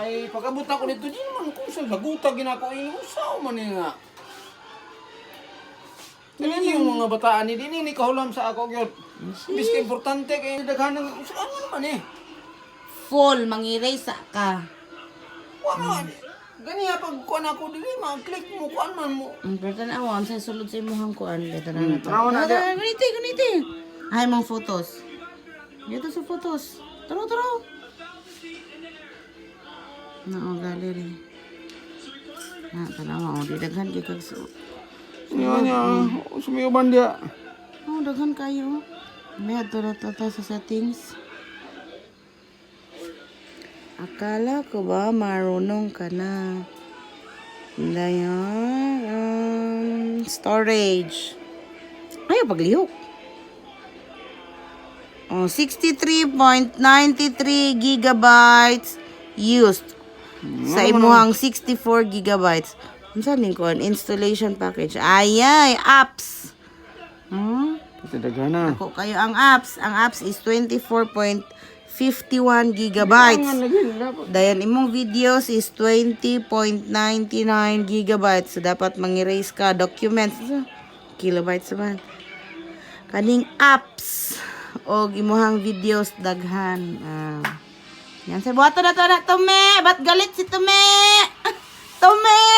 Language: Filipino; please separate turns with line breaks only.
Ay, pagkabuta ko nito, di naman ko sa laguta ginako ini usaw man ni nga. Kani yung mga bataan ni din ni kahulam sa ako gyud. Biska importante kay daghan ng usaw ano naman eh.
Full, mangiray sa ka.
Wa man. Gani pag kuan ako dili ma-click mo kuan man mo.
Ang pero tanaw, ang sa sulod sa imuhang kuan. Dito na na
tanaw na,
Ah, Ganito, ganito. Ay, mga photos. Dito sa photos. Taro, taro. Na, oh, gallery. Na, tanawa, oh, di daghan kay kag su.
Nya nya, sumiyo bandia.
Oh, daghan kayo. May ato na to sa settings. Akala ko ba marunong ka na? Dayan. Um, storage. Ay, paglihok. Oh, 63.93 gigabytes used. Sa imuhang 64 gigabytes. Ano sa lingkon? Installation package. Ayay, apps. Hmm?
Ito daghan na.
Ako kayo ang apps. Ang apps is 24.51 gigabytes. Dayan imong videos is 20.99 gigabytes. So dapat mang-erase ka documents. Kilobytes man. Kaning apps o imuhang videos daghan. Ah. Yan sa buhato na to na Tome. Ba't galit si Tome? Tome!